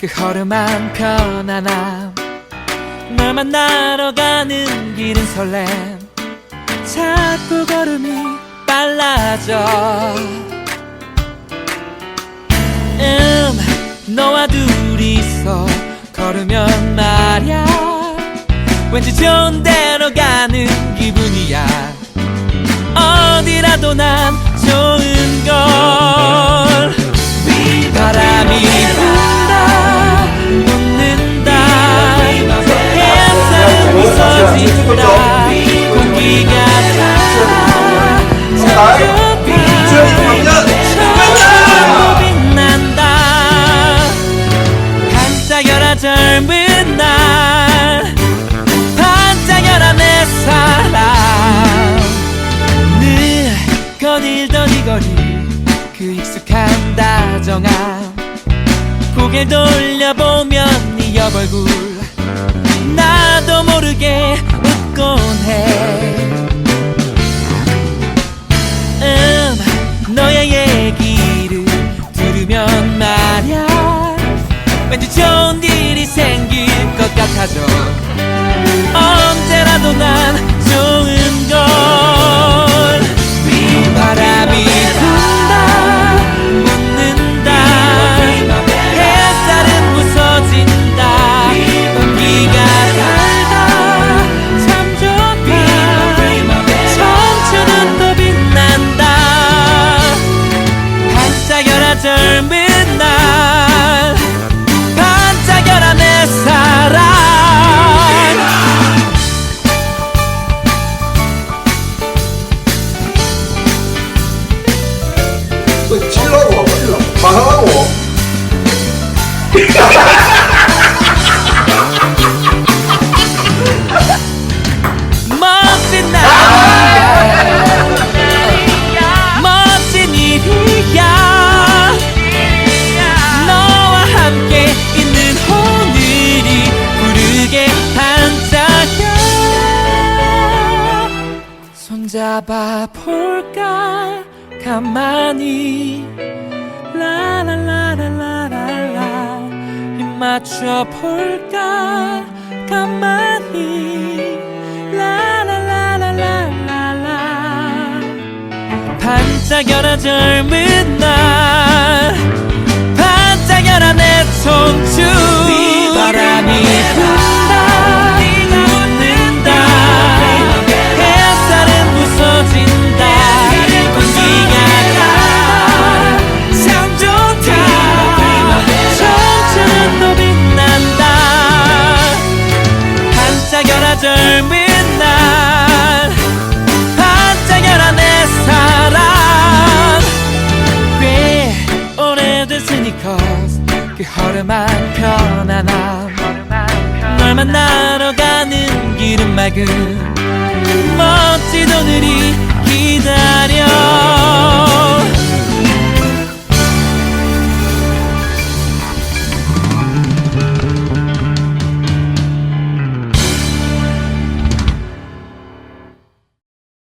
그 허름한 편안함. 널 만나러 가는 길은 설렘. 자꾸 걸음이 빨라져. 음 너와 둘이서 걸으면 말야. 왠지 좋은 데로 가는 기분이야. 어디라도 난 다정함 고개 돌려보면 네 옆얼굴 나도 모르게 웃곤 해. 음, 너의 얘기를 들으면 말야. 왠지 좋은 일이 생길 것 같아져. 언제라도 난 멋진 날이야 멋진 일이야 너와 함께 있는 오늘이 부르게 반짝여 손잡아 볼까 가만히. 라라라라라라라 입 맞춰 볼까? 가만히. 라라라라라라라. 반짝여라 젊은 날. 반짝여라 내청 걸음만 편안함. 널 만나러 가는 길은 맑은 멋지도 느리